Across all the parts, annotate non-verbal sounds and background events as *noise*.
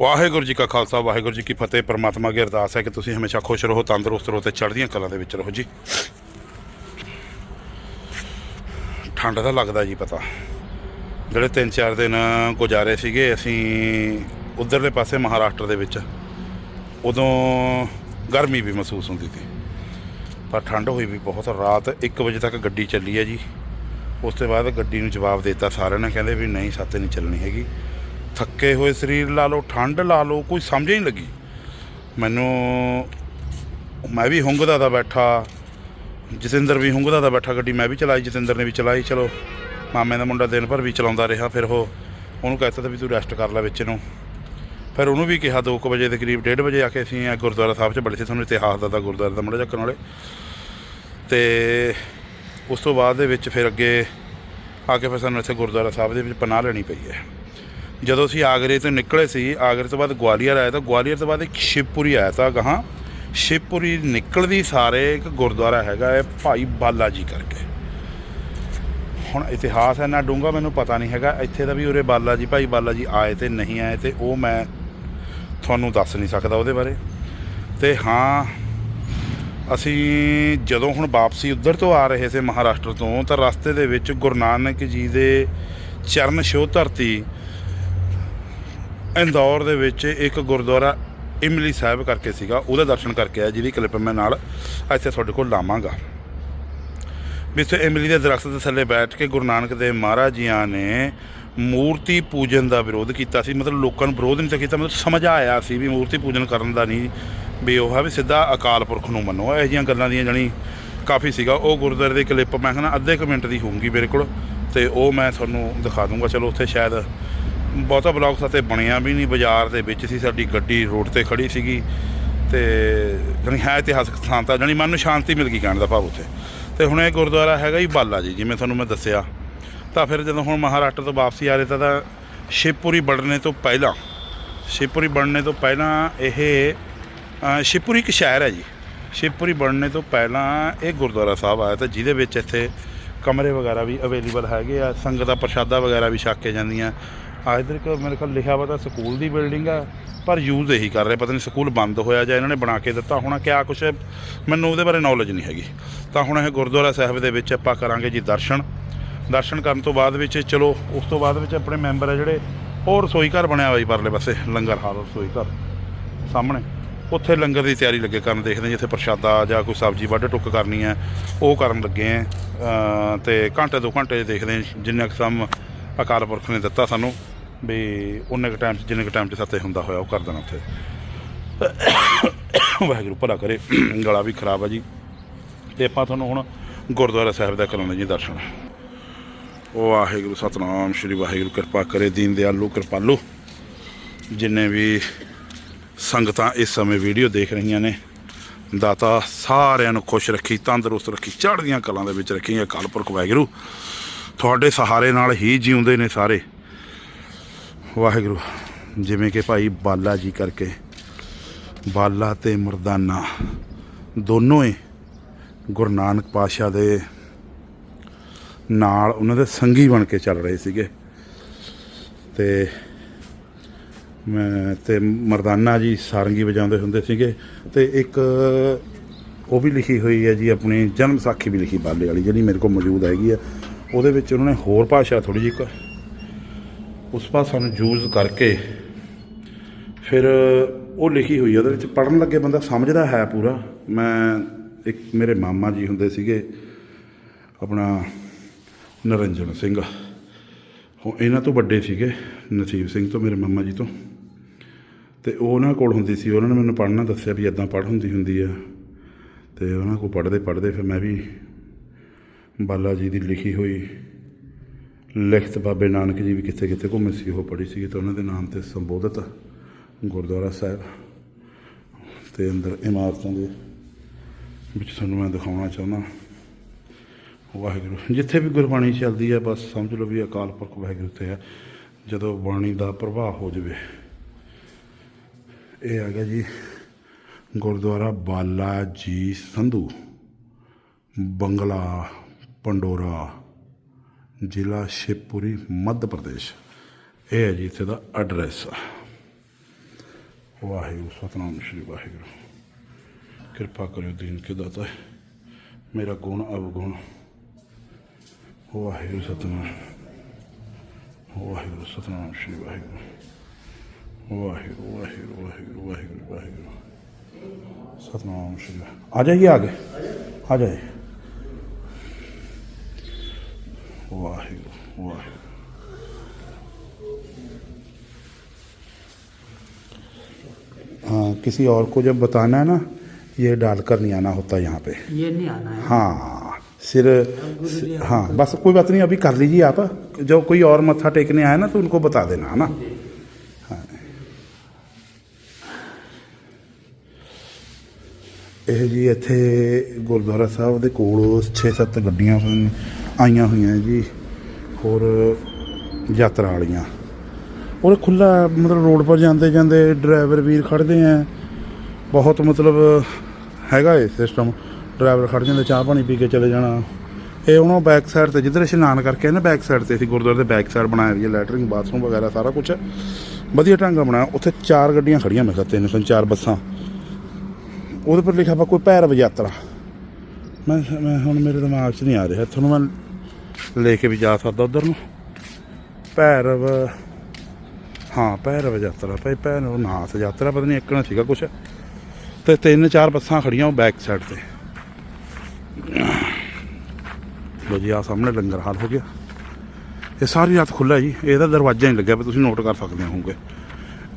ਵਾਹਿਗੁਰੂ ਜੀ ਕਾ ਖਾਲਸਾ, ਵਾਹਿਗੁਰੂ ਜੀ ਕੀ ਫਤਿਹ। ਪ੍ਰਮਾਤਮਾ ਅੱਗੇ ਅਰਦਾਸ ਹੈ ਕਿ ਤੁਸੀਂ ਹਮੇਸ਼ਾ ਖੁਸ਼ ਰਹੋ, ਤੰਦਰੁਸਤ ਰਹੋ ਤੇ ਚੜ੍ਹਦੀਆਂ ਕਲਾਂ ਦੇ ਵਿੱਚ ਰਹੋ ਜੀ। ਠੰਡ ਦਾ ਲੱਗਦਾ ਜੀ ਪਤਾ। ਜਿਹੜੇ 3-4 ਦਿਨ ਗੁਜ਼ਾਰੇ ਸੀਗੇ, ਅਸੀਂ ਉਧਰਲੇ ਪਾਸੇ ਮਹਾਰਾਸ਼ਟਰ ਦੇ ਵਿੱਚ, ਉਦੋਂ ਗਰਮੀ ਵੀ ਮਹਿਸੂਸ ਹੁੰਦੀ ਸੀ। ਪਰ ਠੰਡ ਹੋਈ ਵੀ ਬਹੁਤ, ਰਾਤ 1 ਵਜੇ ਤੱਕ ਗੱਡੀ ਚੱਲੀ ਹੈ ਜੀ। ਉਸ ਤੋਂ ਬਾਅਦ ਗੱਡੀ ਨੂੰ ਜਵਾਬ ਦਿੱਤਾ ਸਾਰਿਆਂ ਨੇ, ਕਹਿੰਦੇ ਵੀ ਨਹੀਂ, ਸਾਤੇ ਨਹੀਂ ਚੱਲਣੀ ਹੈਗੀ। ਥੱਕੇ ਹੋਏ ਸਰੀਰ ਲਾ ਲਓ, ਠੰਡ ਲਾ ਲਓ, ਕੋਈ ਸਮਝ ਹੀ ਨਹੀਂ ਲੱਗੀ। ਮੈਨੂੰ, ਮੈਂ ਵੀ ਹੁੰਗਦਾ ਦਾ ਬੈਠਾ, ਜਤਿੰਦਰ ਵੀ ਹੁੰਗਦਾ ਦਾ ਬੈਠਾ ਗੱਡੀ, ਮੈਂ ਵੀ ਚਲਾਈ, ਜਤਿੰਦਰ ਨੇ ਵੀ ਚਲਾਈ, ਚਲੋ, ਮਾਮੇ ਦਾ ਮੁੰਡਾ ਦਿਨ ਭਰ ਵੀ ਚਲਾਉਂਦਾ ਰਿਹਾ, ਫਿਰ ਉਹ, ਉਹਨੂੰ ਕਹਿਤਾ ਤਾਂ ਵੀ ਤੂੰ ਰੈਸਟ ਕਰ ਲੈ ਵਿੱਚ ਨੂੰ। ਫਿਰ ਉਹਨੂੰ ਵੀ ਕਿਹਾ 2 ਵਜੇ ਦੇ ਕਰੀਬ 1:30 ਵਜੇ ਆ ਕੇ ਅਸੀਂ ਇਹ ਗੁਰਦੁਆਰਾ ਸਾਹਿਬ 'ਚ ਬੜੇ ਸੀ, ਤੁਹਾਨੂੰ ਇਤਿਹਾਸ ਦਾ ਤਾਂ ਗੁਰਦੁਆਰਾ ਦਾ ਮੁੰਡਾ ਚੱਕਣ ਵਾਲੇ। ਤੇ ਉਸ ਤੋਂ ਬਾਅਦ ਦੇ ਵਿੱਚ ਫਿਰ ਅੱਗੇ ਆ ਕੇ ਫਿਰ ਸਾਨੂੰ ਇੱਥੇ ਗੁਰਦੁਆਰਾ ਸਾਹਿਬ ਦੇ ਵਿੱਚ ਪਨਾਹ ਲੈਣੀ ਪਈ ਹੈ। ਜਦੋਂ ਅਸੀਂ ਆਗਰੇ ਤੋਂ ਨਿਕਲੇ ਸੀ, ਆਗਰੇ ਤੋਂ ਬਾਅਦ ਗਵਾਲੀਅਰ ਆਇਆ ਤਾਂ ਗਵਾਲੀਅਰ ਤੋਂ ਬਾਅਦ ਇੱਕ ਸ਼ਿਵਪੁਰੀ ਆਇਆ ਤਾਂ ਗਾਹਾਂ ਸ਼ਿਵਪੁਰੀ ਨਿਕਲਦੀ ਸਾਰੇ ਇੱਕ ਗੁਰਦੁਆਰਾ ਹੈਗਾ ਹੈ ਭਾਈ ਬਾਲਾ ਜੀ ਕਰਕੇ। ਹੁਣ ਇਤਿਹਾਸ ਇੰਨਾ ਡੂੰਘਾ ਮੈਨੂੰ ਪਤਾ ਨਹੀਂ ਹੈਗਾ, ਇੱਥੇ ਦਾ ਵੀ ਉਰੇ ਬਾਲਾ ਜੀ, ਭਾਈ ਬਾਲਾ ਜੀ ਆਏ ਤੇ ਨਹੀਂ ਆਏ ਤੇ ਉਹ ਮੈਂ ਤੁਹਾਨੂੰ ਦੱਸ ਨਹੀਂ ਸਕਦਾ ਉਹਦੇ ਬਾਰੇ। ਤੇ ਹਾਂ, ਅਸੀਂ ਜਦੋਂ ਹੁਣ ਵਾਪਸੀ ਉੱਧਰ ਤੋਂ ਆ ਰਹੇ ਸੀ ਮਹਾਰਾਸ਼ਟਰ ਤੋਂ, ਤਾਂ ਰਸਤੇ ਦੇ ਵਿੱਚ ਗੁਰੂ ਨਾਨਕ ਜੀ ਦੇ ਚਰਨ ਛੋਹ ਧਰਤੀ ਇੰਦੌਰ ਦੇ ਵਿੱਚ ਇੱਕ ਗੁਰਦੁਆਰਾ ਇਮਲੀ ਸਾਹਿਬ ਕਰਕੇ ਸੀਗਾ, ਉਹਦੇ ਦਰਸ਼ਨ ਕਰਕੇ ਆਇਆ, ਜਿਹਦੀ ਕਲਿੱਪ ਮੈਂ ਨਾਲ ਇੱਥੇ ਤੁਹਾਡੇ ਕੋਲ ਲਾਵਾਂਗਾ। ਵੀ ਇੱਥੇ ਇਮਲੀ ਦੇ ਦਰਖਤ ਦੇ ਥੱਲੇ ਬੈਠ ਕੇ ਗੁਰੂ ਨਾਨਕ ਦੇਵ ਮਹਾਰਾਜ ਜੀਆਂ ਨੇ ਮੂਰਤੀ ਪੂਜਨ ਦਾ ਵਿਰੋਧ ਕੀਤਾ ਸੀ। ਮਤਲਬ ਲੋਕਾਂ ਨੂੰ ਵਿਰੋਧ ਨਹੀਂ ਤਾਂ ਕੀਤਾ, ਮਤਲਬ ਸਮਝ ਆਇਆ ਸੀ ਵੀ ਮੂਰਤੀ ਪੂਜਨ ਕਰਨ ਦਾ ਨਹੀਂ, ਵੀ ਉਹ ਹੈ ਵੀ ਸਿੱਧਾ ਅਕਾਲ ਪੁਰਖ ਨੂੰ ਮੰਨੋ। ਇਹੋ ਜਿਹੀਆਂ ਗੱਲਾਂ ਦੀਆਂ ਜਣੀ ਕਾਫੀ ਸੀਗਾ। ਉਹ ਗੁਰਦੁਆਰੇ ਦੀ ਕਲਿੱਪ ਮੈਂ ਕਹਿੰਦਾ ਅੱਧੇ ਕੁ ਮਿੰਟ ਦੀ ਹੋਊਗੀ ਮੇਰੇ ਕੋਲ, ਤੇ ਉਹ ਮੈਂ ਤੁਹਾਨੂੰ ਦਿਖਾ ਦੂੰਗਾ। ਚਲੋ, ਉੱਥੇ ਸ਼ਾਇਦ ਬਹੁਤਾ ਬਲੌਗ ਸਾਤੇ ਬਣਿਆ ਵੀ ਨਹੀਂ ਬਾਜ਼ਾਰ ਦੇ ਵਿੱਚ ਸੀ, ਸਾਡੀ ਗੱਡੀ ਰੋਡ ਤੇ ਖੜੀ ਸੀਗੀ ਤੇ ਜਾਣੀ ਹੈ ਇਤਿਹਾਸਕ ਸਥਾਨ ਤਾਂ, ਜਾਣੀ ਮਨ ਨੂੰ ਸ਼ਾਂਤੀ ਮਿਲ ਗਈ ਕਹਿਣ ਦਾ ਭਾਵ ਉੱਥੇ। ਤੇ ਹੁਣ ਇਹ ਗੁਰਦੁਆਰਾ ਹੈਗਾ ਹੀ ਬਾਲਾ ਜੀ, ਜਿਵੇਂ ਤੁਹਾਨੂੰ ਮੈਂ ਦੱਸਿਆ। ਤਾਂ ਫਿਰ ਜਦੋਂ ਹੁਣ ਮਹਾਰਾਸ਼ਟਰ ਤੋਂ ਵਾਪਸੀ ਆ ਰਹੇ ਤਾਂ ਤਾਂ ਸ਼ਿਵਪੁਰੀ ਬਣਨੇ ਤੋਂ ਪਹਿਲਾਂ, ਸ਼ਿਵਪੁਰੀ ਬਣਨੇ ਤੋਂ ਪਹਿਲਾਂ ਇਹ ਸ਼ਿਵਪੁਰੀ ਇੱਕ ਸ਼ਹਿਰ ਹੈ ਜੀ। ਸ਼ਿਵਪੁਰੀ ਬਣਨੇ ਤੋਂ ਪਹਿਲਾਂ ਇਹ ਗੁਰਦੁਆਰਾ ਸਾਹਿਬ ਆਇਆ ਤਾਂ ਜਿਹਦੇ ਵਿੱਚ ਇੱਥੇ ਕਮਰੇ ਵਗੈਰਾ ਵੀ ਅਵੇਲੇਬਲ ਹੈਗੇ ਆ, ਸੰਗਤ ਦਾ ਪ੍ਰਸ਼ਾਦਾ ਵਗੈਰਾ ਵੀ ਛਕ ਕੇ ਜਾਂਦੀਆਂ। ਆਹ ਇੱਧਰ ਇੱਕ ਮੇਰੇ ਕੋਲ ਲਿਖਿਆ ਵਾ ਤਾਂ ਸਕੂਲ ਦੀ ਬਿਲਡਿੰਗ ਆ ਪਰ ਯੂਜ਼ ਇਹੀ ਕਰ ਰਹੇ ਪਤਾ ਨਹੀਂ ਸਕੂਲ ਬੰਦ ਹੋਇਆ ਜਾਂ ਇਹਨਾਂ ਨੇ ਬਣਾ ਕੇ ਦਿੱਤਾ ਹੋਣਾ ਕਿਆ ਕੁਛ ਮੈਨੂੰ ਉਹਦੇ ਬਾਰੇ ਨੌਲੇਜ ਨਹੀਂ ਹੈਗੀ। ਤਾਂ ਹੁਣ ਇਹ ਗੁਰਦੁਆਰਾ ਸਾਹਿਬ ਦੇ ਵਿੱਚ ਆਪਾਂ ਕਰਾਂਗੇ ਜੀ ਦਰਸ਼ਨ। ਦਰਸ਼ਨ ਕਰਨ ਤੋਂ ਬਾਅਦ ਵਿੱਚ ਚਲੋ ਉਸ ਤੋਂ ਬਾਅਦ ਵਿੱਚ ਆਪਣੇ ਮੈਂਬਰ ਆ ਜਿਹੜੇ ਉਹ ਰਸੋਈ ਘਰ ਬਣਿਆ ਹੋਇਆ ਜੀ ਪਰਲੇ ਪਾਸੇ ਲੰਗਰ ਹਾਲ ਰਸੋਈ ਘਰ ਸਾਹਮਣੇ। ਉੱਥੇ ਲੰਗਰ ਦੀ ਤਿਆਰੀ ਲੱਗੇ ਕਰਨ ਦੇਖਦੇ ਜਿੱਥੇ ਪ੍ਰਸ਼ਾਦਾ ਜਾਂ ਕੋਈ ਸਬਜ਼ੀ ਵੱਢ ਟੁੱਕ ਕਰਨੀ ਹੈ ਉਹ ਕਰਨ ਲੱਗੇ ਆ ਅ, ਤੇ ਘੰਟੇ ਦੋ ਘੰਟੇ ਦੇਖਦੇ ਹਾਂ ਜਿੰਨਾ ਕੁ ਸਮ ਅਕਾਲ ਪੁਰਖ ਨੇ ਦਿੱਤਾ ਸਾਨੂੰ। ਵੀ ਉਹਨੇ ਕੁ ਟਾਈਮ 'ਚ, ਜਿੰਨੇ ਕੁ ਟਾਈਮ 'ਚ ਸਾਤੇ ਹੁੰਦਾ ਹੋਇਆ, ਉਹ ਕਰ ਦੇਣਾ ਉੱਥੇ। ਵਾਹਿਗੁਰੂ ਭਲਾ ਕਰੇ। ਗਲਾ ਵੀ ਖਰਾਬ ਆ ਜੀ। ਤੇ ਆਪਾਂ ਤੁਹਾਨੂੰ ਹੁਣ ਗੁਰਦੁਆਰਾ ਸਾਹਿਬ ਦਾ ਕਰਾਉਂਦੇ ਜੀ ਦਰਸ਼ਨ। ਵਾਹਿਗੁਰੂ, ਸਤਨਾਮ, ਸ਼੍ਰੀ ਵਾਹਿਗੁਰੂ, ਕਿਰਪਾ ਕਰੇ, ਦੀਨ ਦਿਆਲੂ, ਕਿਰਪਾਲੂ। ਜਿੰਨੇ ਵੀ ਸੰਗਤਾਂ ਇਸ ਸਮੇਂ ਵੀਡੀਓ ਦੇਖ ਰਹੀਆਂ ਨੇ, ਦਾਤਾ ਸਾਰਿਆਂ ਨੂੰ ਖੁਸ਼ ਰੱਖੀ, ਤੰਦਰੁਸਤ ਰੱਖੀ, ਚੜ੍ਹਦੀਆਂ ਕਲਾਂ ਦੇ ਵਿੱਚ ਰੱਖੀ ਅਕਾਲ ਪੁਰਖ ਵਾਹਿਗੁਰੂ। ਤੁਹਾਡੇ ਸਹਾਰੇ ਨਾਲ ਹੀ ਜਿਉਂਦੇ ਨੇ ਸਾਰੇ। ਵਾਹਿਗੁਰੂ, ਜਿਵੇਂ ਕਿ ਭਾਈ ਬਾਲਾ ਜੀ ਕਰਕੇ, ਬਾਲਾ ਤੇ ਮਰਦਾਨਾ, ਦੋਨੋਂ ਹੀ ਗੁਰੂ ਨਾਨਕ ਪਾਤਸ਼ਾਹ ਦੇ ਨਾਲ ਉਹਨਾਂ ਦੇ ਸੰਗੀ ਬਣ ਕੇ ਚੱਲ ਰਹੇ ਸੀਗੇ। ਤੇ ਮੈਂ ਤੇ ਮਰਦਾਨਾ ਜੀ ਸਾਰੰਗੀ ਵਜਾਉਂਦੇ ਹੁੰਦੇ ਸੀਗੇ ਤੇ ਇੱਕ ਉਹ ਵੀ ਲਿਖੀ ਹੋਈ ਹੈ ਜੀ, ਆਪਣੀ ਜਨਮ ਸਾਖੀ ਵੀ ਲਿਖੀ ਬਾਲੇ ਵਾਲੀ, ਜਿਹੜੀ ਮੇਰੇ ਕੋਲ ਮੌਜੂਦ ਹੈਗੀ ਆ ਉਹਦੇ ਵਿੱਚ ਉਹਨਾਂ ਨੇ ਹੋਰ ਭਾਸ਼ਾ ਥੋੜੀ ਜਿਹੀ ਉਸ ਭਾਸ਼ਾ ਨੂੰ ਯੂਜ਼ ਕਰਕੇ ਫਿਰ ਉਹ ਲਿਖੀ ਹੋਈ ਉਹਦੇ ਵਿੱਚ ਪੜਨ ਲੱਗੇ ਬੰਦਾ ਸਮਝਦਾ ਹੈ ਪੂਰਾ। ਮੈਂ ਇੱਕ ਮੇਰੇ ਮਾਮਾ ਜੀ ਹੁੰਦੇ ਸੀਗੇ, ਆਪਣਾ ਨਰਿੰਜਨ ਸਿੰਘ। ਉਹ ਇਹਨਾਂ ਤੋਂ ਵੱਡੇ ਸੀਗੇ, ਨਸੀਬ ਸਿੰਘ ਤੋਂ, ਮੇਰੇ ਮਾਮਾ ਜੀ ਤੋਂ। ਤੇ ਉਹ ਉਹਨਾਂ ਕੋਲ ਹੁੰਦੀ ਸੀ, ਉਹਨਾਂ ਨੇ ਮੈਨੂੰ ਪੜ੍ਹਨਾ ਦੱਸਿਆ ਵੀ ਇਦਾਂ ਪੜ੍ਹ ਹੁੰਦੀ ਹੁੰਦੀ ਆ। ਤੇ ਉਹਨਾਂ ਕੋਲ ਪੜ੍ਹਦੇ ਪੜ੍ਹਦੇ ਫਿਰ ਮੈਂ ਵੀ ਬਾਲਾ ਜੀ ਦੀ ਲਿਖੀ ਹੋਈ ਲਿਖਤ ਬਾਬੇ ਨਾਨਕ ਜੀ ਵੀ ਕਿੱਥੇ ਕਿੱਥੇ ਘੁੰਮੇ ਸੀ, ਉਹ ਪੜ੍ਹੀ ਸੀ ਤੇ ਉਹਨਾਂ ਦੇ ਨਾਮ ਤੇ ਸੰਬੋਧਿਤ ਗੁਰਦੁਆਰਾ ਸਾਹਿਬ ਤੇ ਅੰਦਰ ਇਮਾਰਤਾਂ ਦੇ ਵਿੱਚ ਤੁਹਾਨੂੰ ਮੈਂ ਦਿਖਾਉਣਾ ਚਾਹੁੰਦਾ। ਵਾਹਿਗੁਰੂ, ਜਿੱਥੇ ਵੀ ਗੁਰਬਾਣੀ ਚੱਲਦੀ ਹੈ ਬਸ ਸਮਝ ਲਓ ਵੀ ਅਕਾਲ ਪੁਰਖ ਵਾਹਿਗੁਰੂ ਤੇ ਹੈ। ਜਦੋਂ ਬਾਣੀ ਦਾ ਪ੍ਰਭਾਵ ਹੋ ਜਾਵੇ। ਇਹ ਹੈਗਾ ਜੀ, ਗੁਰਦੁਆਰਾ ਬਾਲਾ ਜੀ ਸੰਧੂ, ਬੰਗਲਾ, ਪੰਡੋਰਾ। ਜ਼ਿਲ੍ਹਾ ਸ਼ਿਵਪੁਰੀ, ਮੱਧ ਪ੍ਰਦੇਸ਼। ਇਹ ਹੈ ਜੀ ਇੱਥੇ ਦਾ ਐਡਰੈਸ ਆ ਵਾਹਿਗੁਰੂ, ਸਤਨਾਮ ਸ਼੍ਰੀ ਵਾਹਿਗੁਰੂ। ਕਿਰਪਾ ਕਰਿਓ ਦੀਨ ਕੇ ਦਾਤਾ ਮੇਰਾ ਗੁਣ ਅਵਗੁਣ। ਵਾਹਿਗੁਰੂ, ਸਤਨਾਮ। ਵਾਹਿਗੁਰੂ, ਸਤਨਾਮ ਸ਼੍ਰੀ ਵਾਹਿਗੁਰੂ। ਵਾਹਿਗੁਰੂ ਵਾਹਿਗੁਰੂ ਵਾਹਿਗੁਰੂ ਵਾਹਿਗੁਰੂ ਵਾਹਿਗੁਰੂ। ਸਤਨਾਮ ਸ਼੍ਰੀ ਵਾਹਿਗੁਰੂ। ਆ ਜਾਈਏ ਆਗੇ ਆ ਜਾਈਏ। वाहिगुरु वाहिगुरु हाँ किसी और को जब बताना है ना ये डालकर नहीं आना होता यहाँ पे ये नहीं आना है हाँ सिर सिर- हाँ बस कोई बात नहीं अभी कर लीजिए आप जो कोई और मत्था टेकने आए ना तो उनको बता देना है ना हाँ। ਇਹ ਜੀ ਇੱਥੇ ਗੁਰਦੁਆਰਾ ਸਾਹਿਬ ਦੇ ਕੋਲ 6-7 ਗੱਡੀਆਂ ਹਨ- ਆਈਆਂ ਹੋਈਆਂ ਜੀ, ਹੋਰ ਯਾਤਰਾ ਵਾਲੀਆਂ। ਉਹ ਖੁੱਲਾ ਮਤਲਬ ਰੋਡ ਪਰ ਜਾਂਦੇ ਜਾਂਦੇ ਡਰਾਈਵਰ ਵੀਰ ਖੜਦੇ ਆ। ਬਹੁਤ ਮਤਲਬ ਹੈਗਾ ਇਹ ਸਿਸਟਮ ਡਰਾਈਵਰ ਖੜ ਜਾਂਦੇ, ਚਾਹ ਪਾਣੀ ਪੀ ਕੇ ਚਲੇ ਜਾਣਾ। ਇਹ ਉਹਨਾਂ ਬੈਕ ਸਾਈਡ ਤੇ ਜਿੱਧਰ ਇਸ਼ਨਾਨ ਕਰਕੇ ਨਾ ਬੈਕ ਸਾਈਡ ਤੇ, ਅਸੀਂ ਗੁਰਦੁਆਰੇ ਦੇ ਬੈਕ ਸਾਈਡ ਬਣਾਇਆ ਵੀ ਹੈ ਲੈਟਰਿੰਗ ਬਾਥਰੂਮ ਵਗੈਰਾ ਸਾਰਾ ਕੁਝ ਵਧੀਆ ਢੰਗ ਨਾਲ ਬਣਾਇਆ। ਉੱਥੇ ਚਾਰ ਗੱਡੀਆਂ ਖੜੀਆਂ ਮੈਂ ਕਿਹਾ ਤਿੰਨ ਤਿੰਨ ਚਾਰ ਬੱਸਾਂ। ਉਹਦੇ ਪਰ ਲਿਖਿਆ ਵਾ ਕੋਈ ਭੈਰਵ ਯਾਤਰਾ। ਮੈਂ ਮੈਂ ਹੁਣ ਮੇਰੇ ਦਿਮਾਗ 'ਚ ਨਹੀਂ ਆ ਰਿਹਾ। ਤੁਹਾਨੂੰ ਮੈਂ ਲੈ ਕੇ ਵੀ ਜਾ ਸਕਦਾ ਉਧਰ ਨੂੰ। ਭੈਰਵ, ਹਾਂ, ਭੈਰਵ ਯਾਤਰਾ, ਭਾਈ ਭੈਰਵ ਨਾਥ ਯਾਤਰਾ, ਪਤਾ ਨਹੀਂ ਇੱਕਣਾ ਸੀਗਾ ਕੁਛ। ਤੇ ਤਿੰਨ ਚਾਰ ਬੱਸਾਂ ਖੜੀਆਂ ਉਹ ਬੈਕ ਸਾਈਡ ਤੇ। ਲੋ ਜੀ ਆ ਸਾਹਮਣੇ ਲੰਗਰ ਹਾਲ ਹੋ ਗਿਆ। ਇਹ ਸਾਰੀ ਰਾਤ ਖੁੱਲਾ ਜੀ। ਇਹਦਾ ਦਰਵਾਜ਼ਾ ਨਹੀਂ ਲੱਗਿਆ ਪਰ ਤੁਸੀਂ ਨੋਟ ਕਰ ਸਕਦੇ ਹੋਗੇ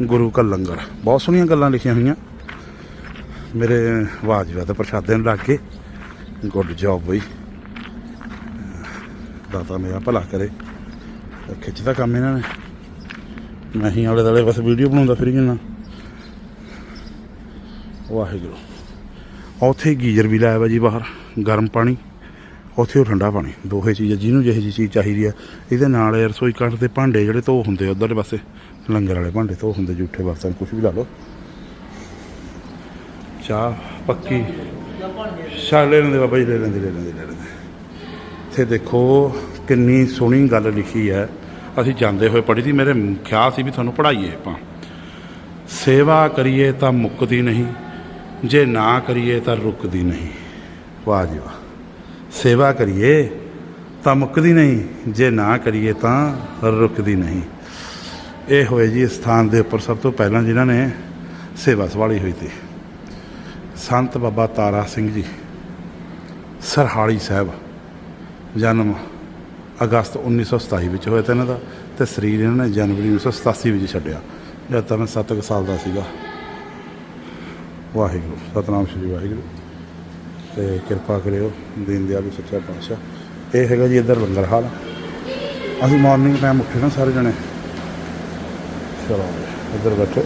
ਗੁਰੂ ਕਾ ਲੰਗਰ। ਬਹੁਤ ਸੋਹਣੀਆਂ ਗੱਲਾਂ ਲਿਖੀਆਂ ਹੋਈਆਂ। ਮੇਰੇ ਵਾਜਵਾ ਤੇ ਪ੍ਰਸ਼ਾਦੇ ਨੂੰ ਲੱਗ ਕੇ। ਗੁੱਡ ਜੌਬ ਬਈ। ਦਾਤਾ ਮੇਰਾ ਭਲਾ ਕਰੇ। ਖਿੱਚਦਾ ਕੰਮ ਇਹਨਾਂ ਨੇ। ਮੈਂ ਹੀ ਆਲੇ ਦਾਲੇ ਬਸ ਵੀਡੀਓ ਬਣਾਉਂਦਾ ਫਿਰ ਜਨਾ ਵਾਹਿਗੁਰੂ। ਉੱਥੇ ਗੀਜ਼ਰ ਵੀ ਲਾਇਆ ਵਾ ਜੀ ਬਾਹਰ, ਗਰਮ ਪਾਣੀ। ਉੱਥੇ ਉਹ ਠੰਡਾ ਪਾਣੀ, ਦੋਹੇ ਚੀਜ਼ਾਂ ਜਿਹਨੂੰ ਜਿਹੇ ਜਿਹੀ ਚੀਜ਼ ਚਾਹੀਦੀ ਆ। ਇਹਦੇ ਨਾਲ ਇਹ ਰਸੋਈ ਕੱਟ ਦੇ ਭਾਂਡੇ ਜਿਹੜੇ ਧੋ ਹੁੰਦੇ ਉਧਰਲੇ ਪਾਸੇ, ਲੰਗਰ ਵਾਲੇ ਭਾਂਡੇ ਧੋ ਹੁੰਦੇ ਜੂਠੇ ਬਰਤਨ ਕੁਝ ਵੀ ਲਾ ਲਓ। ਚਾਹ ਪੱਕੀ। ਸ਼ਾ ਲੈ ਲੈਂਦੇ ਬਾਬਾ ਜੀ, ਲੈ ਲੈਂਦੇ ਲੈ ਲੈਂਦੇ ਲੈ ਲੈਂਦੇ। ਇੱਥੇ ਦੇਖੋ ਕਿੰਨੀ ਸੋਹਣੀ ਗੱਲ ਲਿਖੀ ਹੈ। ਅਸੀਂ ਜਾਂਦੇ ਹੋਏ ਪੜ੍ਹੀ ਸੀ, ਮੇਰੇ ਖਿਆਲ ਸੀ ਵੀ ਤੁਹਾਨੂੰ ਪੜ੍ਹਾਈਏ ਆਪਾਂ। ਸੇਵਾ ਕਰੀਏ ਤਾਂ ਮੁੱਕਦੀ ਨਹੀਂ, ਜੇ ਨਾ ਕਰੀਏ ਤਾਂ ਰੁਕਦੀ ਨਹੀਂ। ਵਾਹ ਜੀ ਵਾਹ। ਸੇਵਾ ਕਰੀਏ ਤਾਂ ਮੁੱਕਦੀ ਨਹੀਂ, ਜੇ ਨਾ ਕਰੀਏ ਤਾਂ ਰੁਕਦੀ ਨਹੀਂ। ਇਹ ਹੋਏ ਜੀ ਸਥਾਨ ਦੇ ਉੱਪਰ ਸਭ ਤੋਂ ਪਹਿਲਾਂ ਜਿਨ੍ਹਾਂ ਨੇ ਸੇਵਾ ਸੰਭਾਲੀ ਹੋਈ ਸੀ। ਸੰਤ ਬਾਬਾ ਤਾਰਾ ਸਿੰਘ ਜੀ, ਸਰਹਾਲੀ ਸਾਹਿਬ। ਜਨਮ ਅਗਸਤ 1927 ਵਿੱਚ ਹੋਇਆ ਤਾਂ ਇਹਨਾਂ ਦਾ ਤੇ ਸਰੀਰ ਇਹਨਾਂ ਨੇ ਜਨਵਰੀ 1987 ਵਿੱਚ ਛੱਡਿਆ। ਜਦ ਤਾਂ ਮੈਂ 7 ਸਾਲ ਦਾ ਸੀਗਾ। ਵਾਹਿਗੁਰੂ ਸਤਨਾਮ ਸ਼੍ਰੀ ਵਾਹਿਗੁਰੂ। ਤੇ ਕਿਰਪਾ ਕਰਿਓ ਦੀਨ ਦਿਆਲ ਸੱਚਾ ਪਾਤਸ਼ਾਹ। ਇਹ ਹੈਗਾ ਜੀ ਇੱਧਰ ਲੰਗਰ ਹਾਲ। ਅਸੀਂ ਮਾਰਨਿੰਗ ਟਾਈਮ ਉੱਠੇ ਨਾ ਸਾਰੇ ਜਣੇ। ਚਲੋ ਜੀ, ਇੱਧਰ ਬੈਠੇ।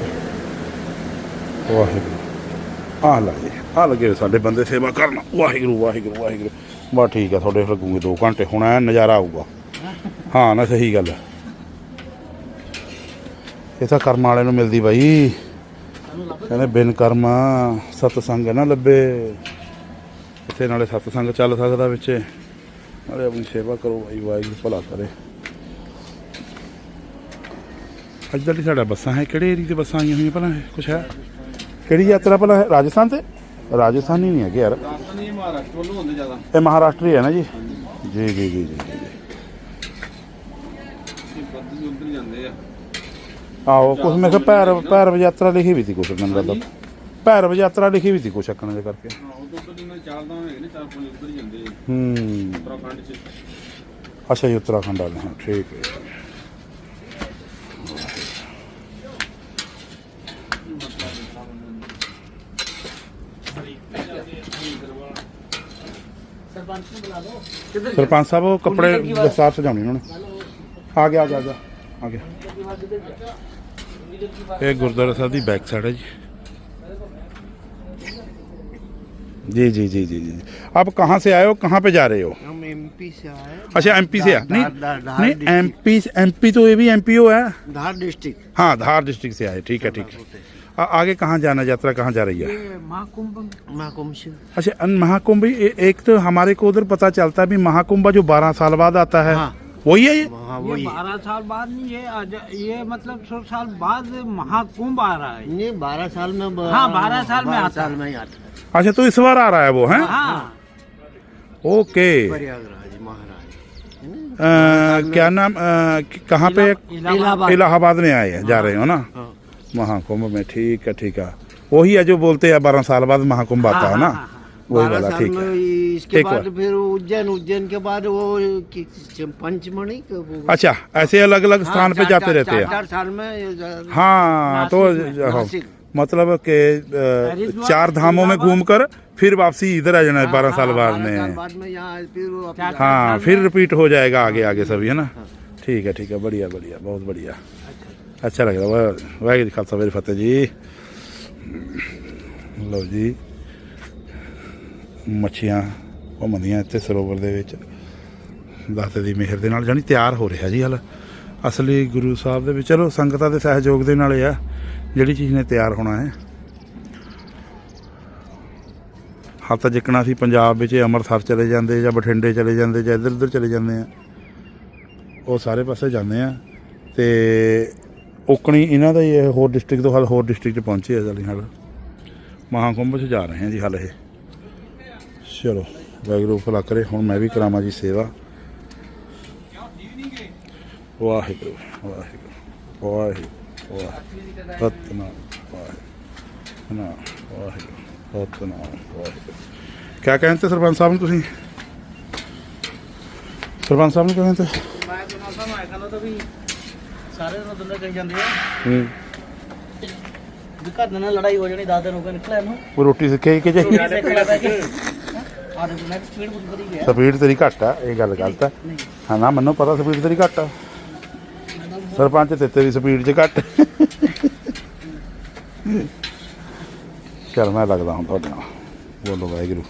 ਵਾਹਿਗੁਰੂ। ਆ ਲਾ ਜੀ ਆ ਲੱਗੇ ਸਾਡੇ ਬੰਦੇ ਸੇਵਾ ਕਰਨਾ। ਵਾਹਿਗੁਰੂ ਵਾਹਿਗੁਰੂ ਵਾਹਿਗੁਰੂ। ਬਸ ਠੀਕ ਆ, ਤੁਹਾਡੇ ਲੱਗੂਗੇ 2 ਘੰਟੇ। ਹੁਣ ਐ ਨਜ਼ਾਰਾ ਆਊਗਾ। ਹਾਂ, ਨਾ ਸਹੀ ਗੱਲ। ਹੈ ਇਹ ਤਾਂ ਕਰਮ ਵਾਲੇ ਨੂੰ ਮਿਲਦੀ ਬਾਈ। ਕਹਿੰਦੇ, ਬਿਨ ਕਰਮ ਸਤਸੰਗ ਨਾ ਲੱਭੇ। ਇੱਥੇ ਨਾਲੇ ਸਤਸੰਗ ਚੱਲ ਸਕਦਾ ਵਿੱਚ। ਨਾਲੇ ਆਪਣੀ ਸੇਵਾ ਕਰੋ ਬਾਈ, ਵਾਹਿਗੁਰੂ ਭਲਾ ਕਰੇ। ਅੱਜ ਦਾ ਸਾਡਾ ਬੱਸਾਂ ਹੈ, ਕਿਹੜੇ ਏਰੀਏ ਤੇ ਬੱਸਾਂ ਆਈਆਂ ਹੋਈਆਂ ਭਲਾ? ਕੁਛ ਹੈ? ਕਿਹੜੀ ਯਾਤਰਾ ਭਲਾ ਹੈ? ਰਾਜਸਥਾਨ ਤੇ? ਰਾਜਸਥਾਨੀ ਨਹੀਂ ਹੈਗੇ ਯਾਰ। ਰਾਜਸਥਾਨ ਇਹ ਮਹਾਰਾਸ਼ਟਰ ਵੱਲੋਂ ਹੁੰਦੇ ਜ਼ਿਆਦਾ। ਇਹ ਮਹਾਰਾਸ਼ਟਰੀ ਹੈ ਨਾ ਜੀ। ਜੀ ਜੀ ਜੀ ਜੀ ਜੀ। ਬੱਦ ਵੀ ਉੱਧਰ ਹੀ ਜਾਂਦੇ ਆ। ਆਓ ਕੁਛ ਮੈਂ ਕਿਹਾ ਭੈਰਵ ਭੈਰਵ ਯਾਤਰਾ ਲਿਖੀ ਵੀ ਸੀ ਕੁਛ ਮੈਨੂੰ ਲੱਗਦਾ। ਭੈਰਵ ਯਾਤਰਾ ਲਿਖੀ ਵੀ ਸੀ ਕੁਛ ਅੱਕਣ ਦੇ ਕਰਕੇ। ਹਾਂ ਅੱਛਾ ਜੀ ਉੱਤਰਾਖੰਡ ਵਾਲੇ ਹਾਂ ਠੀਕ ਹੈ। ਸਰਪੰਚ ਸਾਹਿਬ ਉਹ ਕੱਪੜੇ ਦਸਤਾਰ ਸਜਾਉਣੀ ਉਹਨਾਂ ਨੇ ਆ ਗਿਆ ਆ ਗਿਆ ਆ ਗਿਆ ਆ ਗਿਆ ਇਹ ਗੁਰਦੁਆਰਾ ਸਾਹਿਬ ਦੀ ਬੈਕ ਸਾਈਡ ਹੈ ਜੀ जी जी जी जी जी आप कहाँ से आए हो कहाँ पे जा रहे हो हम एमपी से आए अच्छा एमपी से आ- नहीं धार- धार- धार नहीं district। एमपी एमपी तो ये भी एमपीओ है धार डिस्ट्रिक्ट हाँ धार डिस्ट्रिक्ट से आए ठीक है ठीक है आ- आगे कहाँ जाना यात्रा कहाँ जा रही है? महाकुंभ। महाकुंभ अच्छा अन- महाकुंभ एक तो हमारे को उधर पता चलता है भी महाकुंभ जो बारह साल बाद आता है। हाँ। वही है ये? हाँ वही। बारह साल बाद नहीं ये ये मतलब सौ साल बाद महाकुंभ आ रहा है। ये बारह साल में ब- हाँ, 12 साल में आता साल में ही आता है। अच्छा तो इस बार आ रहा है वो है? हाँ। ओके। प्रयागराज महाराज। है क्या नाम कहाँ पे? इलाहाबाद। इलाहाबाद में आए हैं जा रहे हो ना? हाँ। महाकुंभ में ठीक है ठीक है। वही है जो बोलते हैं बारह साल बाद महाकुंभ आता है ना? हाँ, हाँ, वही वाला ठीक है। इसके बाद फिर उज्जैन उज्जैन के बाद वो पंचमणि अच्छा ऐसे अलग अलग हाँ, स्थान पे जाते रहते हैं। साल में हाँ तो हाँ, मतलब के चार धामों में इलाहाबाद। घूम कर फिर वापसी इधर आ जाना है हाँ, बारह साल हाँ, बाद में हाँ फिर रिपीट हो जाएगा आगे आगे सभी है ना? ठीक है ठीक है बढ़िया बढ़िया बहुत बढ़िया। ਅੱਛਾ ਲੱਗਦਾ ਵਾ ਵਾਹਿਗੁਰੂ ਖਾਲਸਾ ਵਾਹਿਗੁਰੂ ਫਤਿਹ ਜੀ ਲਓ ਜੀ ਮੱਛੀਆਂ ਘੁੰਮਦੀਆਂ ਇੱਥੇ ਸਰੋਵਰ ਦੇ ਵਿੱਚ ਦਾਤੇ ਦੀ ਮਿਹਰ ਦੇ ਨਾਲ ਜਾਨੀ ਤਿਆਰ ਹੋ ਰਿਹਾ ਜੀ ਹਲ ਅਸਲੀ ਗੁਰੂ ਸਾਹਿਬ ਦੇ ਵਿੱਚ ਚਲੋ ਸੰਗਤਾਂ ਦੇ ਸਹਿਯੋਗ ਦੇ ਨਾਲ ਆ ਜਿਹੜੀ ਚੀਜ਼ ਨੇ ਤਿਆਰ ਹੋਣਾ ਹੈ ਹੱਥ ਜਿੱਕਣਾ ਸੀ ਪੰਜਾਬ ਵਿੱਚ ਅੰਮ੍ਰਿਤਸਰ ਚਲੇ ਜਾਂਦੇ ਜਾਂ ਬਠਿੰਡੇ ਚਲੇ ਜਾਂਦੇ ਜਾਂ ਇੱਧਰ ਉੱਧਰ ਚਲੇ ਜਾਂਦੇ ਆ ਉਹ ਸਾਰੇ ਪਾਸੇ ਜਾਂਦੇ ਆ ਤੇ ਓਕਣੀ ਇਹਨਾਂ ਦਾ ਹੀ ਇਹ ਹੋਰ ਡਿਸਟ੍ਰਿਕਟ ਤੋਂ ਹਲ ਹੋਰ ਡਿਸਟ੍ਰਿਕਟ 'ਚ ਪਹੁੰਚੇ ਆ ਜਲਦੀ ਹਾਲ। ਮਹਾਕੁੰਭ 'ਚ ਜਾ ਰਹੇ ਹਾਂ ਜੀ ਹਲ ਇਹ। ਚਲੋ, ਵਾਹਿਗੁਰੂ ਭਲਾ ਕਰੇ। ਹੁਣ ਮੈਂ ਵੀ ਕਰਾਵਾਂ ਜੀ ਸੇਵਾ। ਵਾਹਿਗੁਰੂ ਵਾਹਿਗੁਰੂ ਵਾਹਿਗੁਰੂ ਵਾਹਿਗੁਰੂ। ਸਤਨਾਮ, ਵਾਹਿਗੁਰੂ। ਨਾ, ਵਾਹਿਗੁਰੂ, ਸਤਨਾਮ, ਵਾਹਿਗੁਰੂ। ਕਿਆ ਕਹਿੰਦੇ ਸਰਪੰਚ ਸਾਹਿਬ ਨੂੰ ਤੁਸੀਂ? ਸਰਪੰਚ ਸਾਹਿਬ ਨੂੰ ਕਿਆ ਕਹਿੰਦੇ? ਮੈਂ ਤੁਹਾਨੂੰ ਸਾਨੂੰ ਕਹਿੰਦਾ ਤਾਂ ਵੀ ਸਾਰੇ ਨੂੰ ਦੁਨੀਆ ਕਹੀ ਜਾਂਦੇ ਆ। ਹੂੰ। ਵੀ ਘਰ ਦੇ ਨਾਲ ਲੜਾਈ ਹੋ ਜਾਣੀ ਦਸ ਦਿਨ ਹੋ ਗਏ ਨਿਕਲਿਆ ਨੂੰ ਉਹ ਰੋਟੀ ਸਿੱਖੇ ਕਿ। ਨੈਕਸਟ ਸਪੀਡ ਗਿਆ ਤੇਰੀ ਘੱਟ ਆ ਇਹ ਗੱਲ ਗਲਤ ਆ। ਨਹੀਂ। ਹਾਂ ਨਾ ਮੈਨੂੰ ਪਤਾ ਸਪੀਡ ਤੇਰੀ ਘੱਟ ਆ। ਸਰਪੰਚ ਤੇ ਤੇਰੀ ਸਪੀਡ 'ਚ ਘੱਟ। ਚਲ ਮੈਂ ਲੱਗਦਾ ਹੁਣ ਤੁਹਾਡੇ ਨਾਲ। ਬੋਲੋ ਵਾਹਿਗੁਰੂ।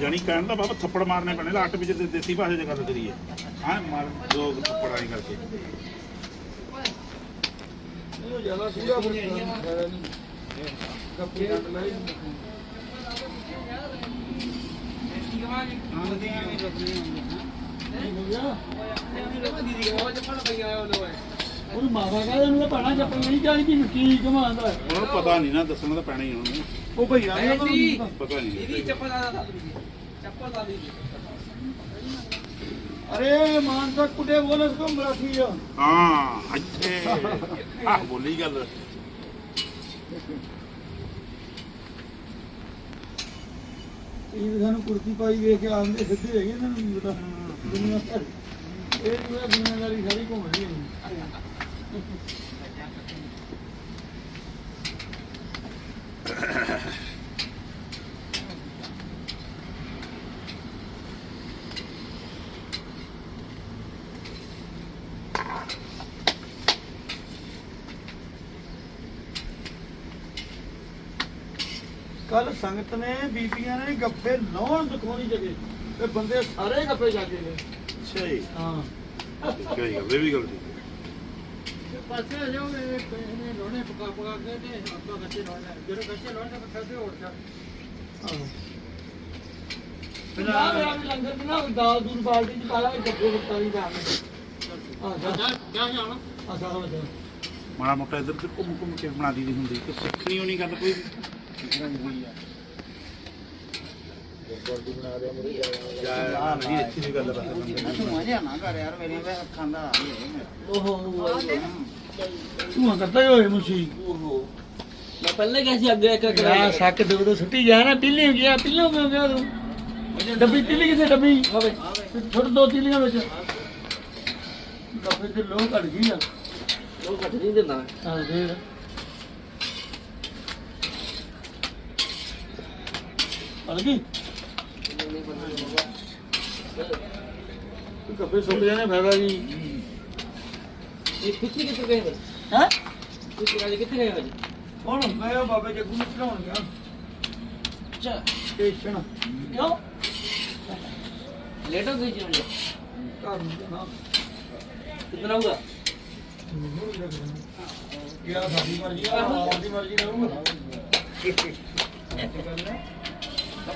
ਜਾਨੀ ਕਹਿਣ ਦਾ ਬਾਬਾ ਥੱਪੜ ਮਾਰਨੇ ਪੈਣੇ ਲੱਟ ਵਿੱਚ ਦੇ- ਦੇਸੀ ਭਾਸ਼ਾ 'ਚ ਗੱਲ ਕਰੀਏ। ਹਾਂ ਮਾਰ ਦੋ ਕਰਕੇ। ਉਹ ਮਾਵਾ ਕਹਿੰਦਾ ਉਹਨੂੰ ਪੜਾ ਚੱਪਲ ਨਹੀਂ ਚਾਹੀਦੀ ਮਿੱਟੀ ਕਮਾਉਂਦਾ ਉਹਨਾਂ ਨੂੰ ਪਤਾ ਨਹੀਂ ਨਾ ਦੱਸਣਾ ਤਾਂ ਪੈਣਾ ਹੀ ਉਹਨਾਂ। ਨੂੰ ਉਹ ਭਈਆ ਪਤਾ ਨਹੀਂ। ਅਰੇ ਮਾਨਸਾ ਕੁੱਡੇ ਬੋਲ ਇਸ ਕੋ ਮਰਾਠੀ ਆ ਹਾਂ ਅੱਛੇ ਆਹ ਬੋਲੀ ਗੱਲ ਇਹ ਸਾਨੂੰ ਕੁਰਸੀ ਪਾਈ ਵੇਖ ਕੇ ਆਉਂਦੇ ਸਿੱਧੇ ਹੈਗੇ ਇਹਨਾਂ ਨੂੰ ਨਹੀਂ ਪਤਾ ਦੁਨੀਆ ਇਹ ਪੂਰਾ ਦੁਨੀਆਦਾਰੀ ਸਾਰੀ ਘੁੰਮ ਰਹੀ ਹੈ ਕੱਲ ਸੰਗਤ ਨੇ ਬੀਬੀਆਂ ਨੇ ਗੱਫੇ ਲਾਉਣ ਦਿਖਾਉਣੀ ਜਗੇ ਤੇ ਬੰਦੇ ਸਾਰੇ ਗੱਫੇ ਜਾ ਕੇ ਗਏ। ਅੱਛਾ ਜੀ। ਹਾਂ। ਕੋਈ ਗੱਲ ਇਹ ਵੀ ਗੱਲ ਠੀਕ ਪਾਸੇ ਆ ਜਾਓਗੇ ਇਹਨੇ ਲੋਣੇ ਪਕਾ ਪਕਾ ਕੇ ਤੇ ਆਪਾਂ ਗੱਚੇ ਲਾਉਣਾ ਜਿਹੜੇ ਗੱਚੇ ਲਾਉਣੇ ਤਾਂ ਖਾਦੇ ਹੋਰ ਚਾ ਹਾਂ। ਨਾ ਮੇਰਾ ਵੀ ਲੰਗਰ ਦੀ ਨਾ ਦਾਲ ਦੂਲ ਬਾਲਟੀ ਚ ਜਾ ਜਾ। ਜਾਣਾ ਆ ਮਾੜਾ ਮੋਟਾ ਇੱਧਰ ਤੇ ਘੁੰਮ ਘੁੰਮ ਕੇ ਬਣਾ ਦੀ ਦੀ ਹੁੰਦੀ ਕਿ ਸਿੱਖਣੀ ਹੋਣੀ ਗੱਲ ਕੋਈ ਜਾ ਨਹੀਂ ਅੱਛੀ ਦੀ ਗੱਲ ਓਹੋ ਤੂੰ ਕਰਤਾ ਹੀ ਹੋਏ ਮੁਸੀ ਮੈਂ ਪਹਿਲੇ ਕਿਹਾ ਸੀ ਅੱਗੇ ਇੱਕ ਇੱਕ ਆ ਸੱਕ ਦੋ ਦੋ ਸੁੱਟੀ ਗਿਆ ਨਾ ਪਿੱਲੀ ਹੋ ਗਿਆ ਪਿੱਲੀ ਹੋ ਗਿਆ ਤੂੰ। ਡੱਬੀ ਪਿੱਲੀ ਕਿੱਥੇ ਡੱਬੀ? ਹੋਵੇ ਛੋਟ ਦੋ ਤਿੱਲੀਆਂ ਵਿੱਚ। ਡੱਬੇ ਤੇ ਲੋਹ ਘੜ ਗਈ ਆ। ਉਹ ਕੱਟ ਨਹੀਂ ਦਿੰਦਾ। ਆ ਦੇਖ ਅੜ ਗਈ। ਕੱਪੇ ਸੁੱਕ ਜਾਣੇ ਫਾਇਦਾ ਜੀ। ਇਹ ਪਿੱਛੇ ਕਿੱਥੇ ਗਏ ਫਿਰ ਹੈ? ਪਿੱਛੇ ਰਾਜ ਕਿੱਥੇ ਗਏ ਭਾਜੀ ਹੁਣ ਮੈਂ ਉਹ ਬਾਬੇ ਜੱਗੂ ਨੂੰ ਚੜਾਉਣ ਗਿਆ। ਅੱਛਾ। ਸਟੇਸ਼ਨ। ਕਿਉਂ? ਲੇਟ ਹੋ ਗਈ ਜੀ ਹੁਣ। ਘਰ ਨੂੰ ਜਾਣਾ। ਕਿਤਨਾ ਹੋਊਗਾ ਕਿਹੜਾ ਸਾਡੀ ਮਰਜ਼ੀ ਆ ਆਪਦੀ ਮਰਜ਼ੀ ਰਹੂਗਾ *laughs*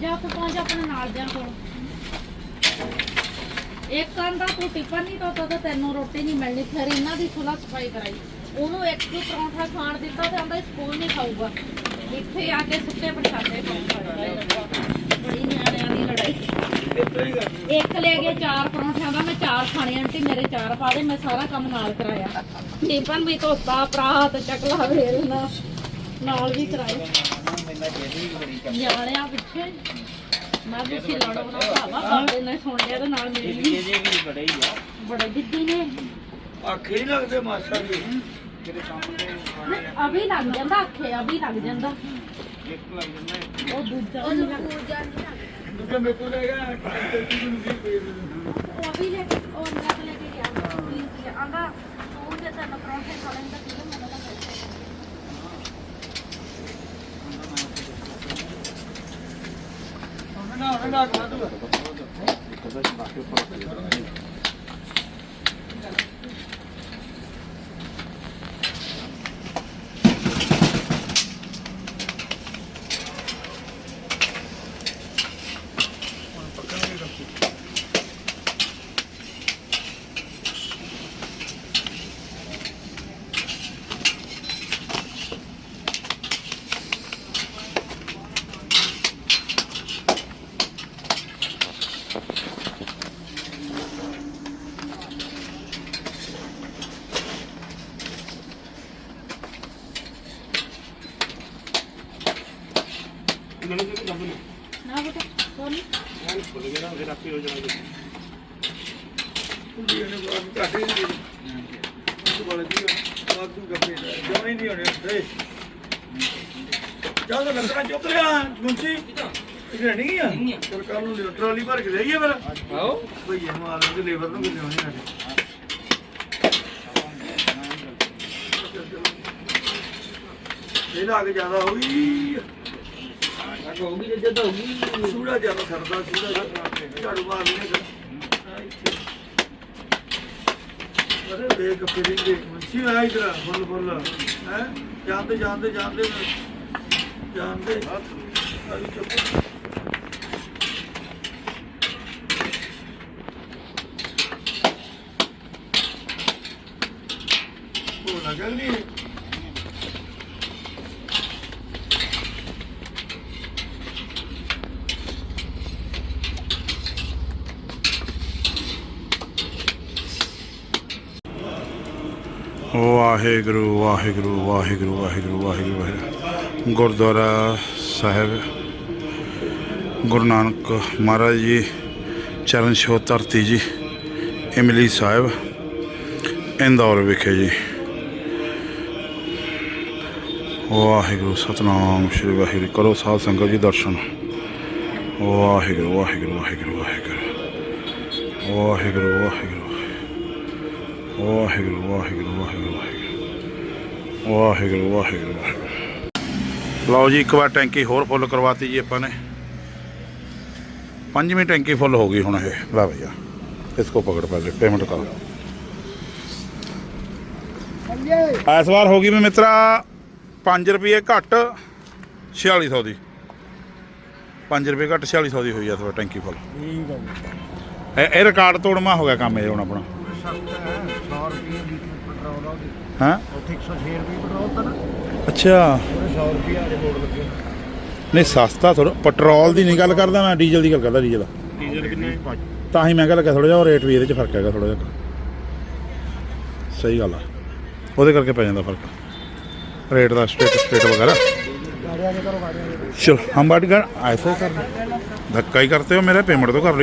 ਜਾ ਕੇ ਪਹੁੰਚ ਆਪਣੇ ਨਾਲ ਦਿਆਂ ਕੋਲ। ਇੱਕ ਕੰਦਾ ਤੂੰ ਟਿਫਨ ਨਹੀਂ ਤੋਤਾ ਤਾਂ ਤੈਨੂੰ ਰੋਟੀ ਨਹੀਂ ਮਿਲਣੀ, ਫਿਰ ਇਹਨਾਂ ਦੀ ਸੁਲਾ ਸਫ਼ਾਈ ਕਰਾਈ। ਉਹਨੂੰ ਇੱਕ ਹੀ ਪਰੌਂਠਾ ਖਾਣ ਦਿੱਤਾ ਤੇ ਆਂਦਾ ਸਕੂਲ ਨਹੀਂ ਖਾਊਗਾ। ਇੱਥੇ ਆ ਕੇ ਸੁੱਕੇ ਪ੍ਰਸ਼ਾਦੇ ਬੜੀ ਨਿਆਣਿਆਂ ਦੀ ਲੜਾਈ। ਇੱਕ ਲੈ ਕੇ ਚਾਰ ਪਰੌਂਠਿਆਂ ਦਾ, ਮੈਂ ਚਾਰ ਖਾਣੇ ਆਂਟੀ ਮੇਰੇ ਚਾਰ ਪਾ ਦੇ, ਮੈਂ ਸਾਰਾ ਕੰਮ ਨਾਲ ਕਰਾਇਆ। ਟਿਫਨ ਵੀ ਧੋਤਾ, ਪਰਾਤ, ਚਕਲਾ ਵੇਲਣਾ, ਨਾਲ ਵੀ ਕਰਾਇਆ ਨਿਆਣਿਆਂ ਪਿੱਛੇ ਮੈਂ ਵੀ ਸੀ ਲੜੋ ਨਾ ਭਾਵਾ ਬਾਬੇ ਨੇ ਸੁਣ ਲਿਆ ਤੇ ਨਾਲ ਮੇਰੀ ਵੀ ਜੇ ਵੀ ਬੜੇ ਹੀ ਆ। ਬੜੇ ਜਿੱਦੀ ਨੇ। ਆਖੇ ਨਹੀਂ ਲੱਗਦੇ ਮਾਸਾ ਵੀ ਅਭੀ ਲੱਗ ਜਾਂਦਾ ਅੱਖੇ ਅਭੀ ਲੱਗ ਜਾਂਦਾ। ਇੱਕ ਲੱਗ ਜਾਂਦਾ ਉਹ ਦੂਜਾ ਨਹੀਂ ਲੱਗਦਾ ਦੂਜਾ ਮੇਰੇ ਕੋਲ ਹੈਗਾ ਤੇ ਨੂੰ ਵੀ ਪੇ Bırak, hadi bak. ਯੋਜਨਾ ਕੀਤੀ ਉਹਦੀ ਇਹਨੇ ਬਾਤ ਕਾਟੇ ਨਹੀਂ ਉਹ ਵਾਲੇ ਦੀ ਬਾਤ ਨੂੰ ਗੱਪੇ। ਜਮਾ ਹੀ ਨਹੀਂ ਹੋਣੇ ਡੇ ਚੱਲ ਲੱਗਣਾ ਚੁੱਕ ਲਿਆ ਗੁੰਸੀ ਇਹ ਨਹੀਂ ਆ? ਚਲ ਕੱਲ ਨੂੰ ਟਰਾਲੀ ਭਰ ਕੇ ਜਾਈਏ ਫਿਰ। ਆਓ। ਭਈਏ ਮਾਰ ਦੇ ਲੇਬਰ ਨੂੰ ਕਿੰਨੇ ਹੋਣੇ ਸਾਡੇ ਇਹਦਾ ਅੱਗ ਜ਼ਿਆਦਾ ਹੋਈ ਹੋਊਗੀ ਜੇ ਜਦ ਹੋਊਗੀ ਸੂੜਾ ਜ਼ਿਆਦਾ ਸਰਦਾ ਸੂੜਾ ਝਾੜੂ ਮਾਰ ਲੈਣੇ ਅਰੇ ਦੇਖ ਫਿਰਿੰਗ ਦੇ ਮੁੰਸ਼ੀ ਆਇਆ ਇਧਰ ਫੁੱਲ ਫੁੱਲ। ਹੈ? ਜਾਂਦੇ ਜਾਂਦੇ ਜਾਂਦੇ। ਜਾਂਦੇ। ਅਭੀ ਚੁੱਪ ਉਹ ਲਗਲ ਨਹੀਂ ਵਾਹਿਗੁਰੂ ਵਾਹਿਗੁਰੂ ਵਾਹਿਗੁਰੂ ਵਾਹਿਗੁਰੂ ਵਾਹਿਗੁਰੂ ਵਾਹਿਗੁਰੂ। ਗੁਰਦੁਆਰਾ ਸਾਹਿਬ, ਗੁਰੂ ਨਾਨਕ ਮਹਾਰਾਜ ਜੀ, ਚਰਨ ਛੋਹ ਧਰਤੀ ਜੀ, ਇਮਲੀ ਸਾਹਿਬ, ਇੰਦੌਰ ਵਿਖੇ ਜੀ। ਵਾਹਿਗੁਰੂ, ਸਤਨਾਮ ਸ਼੍ਰੀ ਵਾਹਿਗੁਰੂ। ਕਰੋ ਸਾਧ ਸੰਗਤ ਜੀ ਦਰਸ਼ਨ। ਵਾਹਿਗੁਰੂ ਵਾਹਿਗੁਰੂ ਵਾਹਿਗੁਰੂ ਵਾਹਿਗੁਰੂ। ਵਾਹਿਗੁਰੂ ਵਾਹਿਗੁਰੂ। ਵਾਹਿਗੁਰੂ ਵਾਹਿਗੁਰੂ ਵਾਹਿਗੁਰੂ ਵਾਹਿਗੁਰੂ ਵਾਹਿਗੁਰੂ ਵਾਹਿਗੁਰੂ। ਵਾਹਿਗੁਰੂ ਲਓ ਜੀ ਇੱਕ ਵਾਰ ਟੈਂਕੀ ਹੋਰ ਫੁੱਲ ਕਰਵਾਤੀ ਜੀ ਆਪਾਂ ਨੇ। ਪੰਜਵੀਂ ਟੈਂਕੀ ਫੁੱਲ ਹੋ ਗਈ ਹੁਣ ਇਹ। ਲੈ ਭਈਆ ਇਸ ਕੋ ਪਕੜ ਪਾ ਪੇਮੈਂਟ ਕਰ ਇਸ ਵਾਰ ਹੋ ਗਈ ਮੈਂ ਮਿੱਤਰਾ 5 ਰੁਪਏ ਘੱਟ 4600 ਦੀ। 5 ਰੁਪਏ ਘੱਟ 4600 ਦੀ ਹੋਈ ਆ ਤੁਹਾਡਾ ਟੈਂਕੀ ਫੁੱਲ। ਠੀਕ ਇਹ ਰਿਕਾਰਡ ਤੋੜਮਾ ਹੋ ਗਿਆ ਕੰਮ ਇਹ ਹੁਣ ਆਪਣਾ। 100 ਰੁਪਏ ਲੀਟਰ ਪੈਟਰੋਲ ਆ ਹਾਂ ਉੱਥੇ 106 ਰੁਪਏ ਪੈਟਰੋਲ ਤਾਂ ਨਾ ਅੱਛਾ ਉਹਨੇ 100 ਰੁਪਏ ਦੇ ਬੋਰਡ ਲੱਗੇ ਨਹੀਂ ਸਸਤਾ ਥੋੜਾ ਪੈਟਰੋਲ ਦੀ ਨਹੀਂ ਗੱਲ ਕਰਦਾ ਮੈਂ ਡੀਜ਼ਲ ਦੀ ਗੱਲ ਕਰਦਾ ਡੀਜ਼ਲ ਡੀਜ਼ਲ ਕਿੰਨੇ ਤਾਂ ਹੀ ਮਹਿੰਗਾ ਲੱਗਾ ਥੋੜਾ ਜਿਹਾ ਉਹ ਰੇਟ ਵੀ ਇਹਦੇ 'ਚ ਫਰਕ ਹੈਗਾ ਥੋੜਾ ਜਿਹਾ ਸਹੀ ਗੱਲ ਆ ਉਹਦੇ ਕਰਕੇ ਪੈ ਜਾਂਦਾ ਫਰਕ रेट का स्टेट स्टेट वगैरह चलो हम बात कर ऐसे कर धक्का ही करते हो मेरे पेमेंट तो कर ली